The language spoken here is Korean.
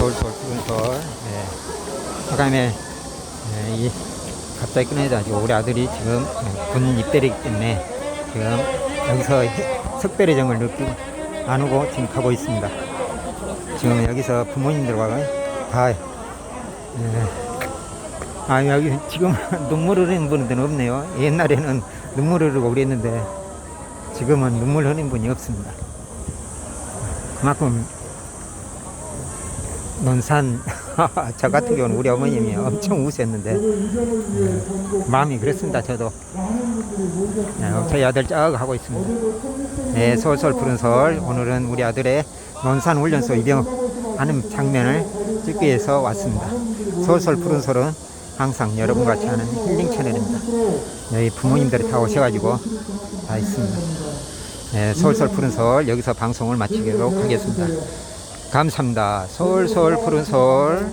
푸른 서울. 예. 그다음에 예, 이 갑자기 끊어져가지고 우리 아들이 지금 예, 군 입대이기 때문에 지금 여기서 해- 석별의 정을 느끼고 나누고 지금 가고 있습니다. 지금 여기서 부모님들과 다 예. 아 여기 지금 눈물 흘리는 분들은 없네요. 옛날에는 눈물 흐르고 그랬는데 지금은 눈물 흘리는 분이 없습니다. 그만큼 논산 저 같은 경우는 우리 어머님이 엄청 우셨는데 예, 마음이 그랬습니다. 저도 네, 저희 아들 쫙 하고 있습니다. 네, 솔솔 푸른 서울 오늘은 우리 아들의 논산 훈련소 입영하는 장면을 찍기 위해서 왔습니다. 솔솔 푸른 서울은 항상 여러분 같이 하는 힐링 채널입니다. 여기 부모님들이 다 오셔가지고 다 있습니다. 네, 솔솔 푸른 서울 여기서 방송을 마치도록 하겠습니다. 감사합니다. 솔솔 푸른 서울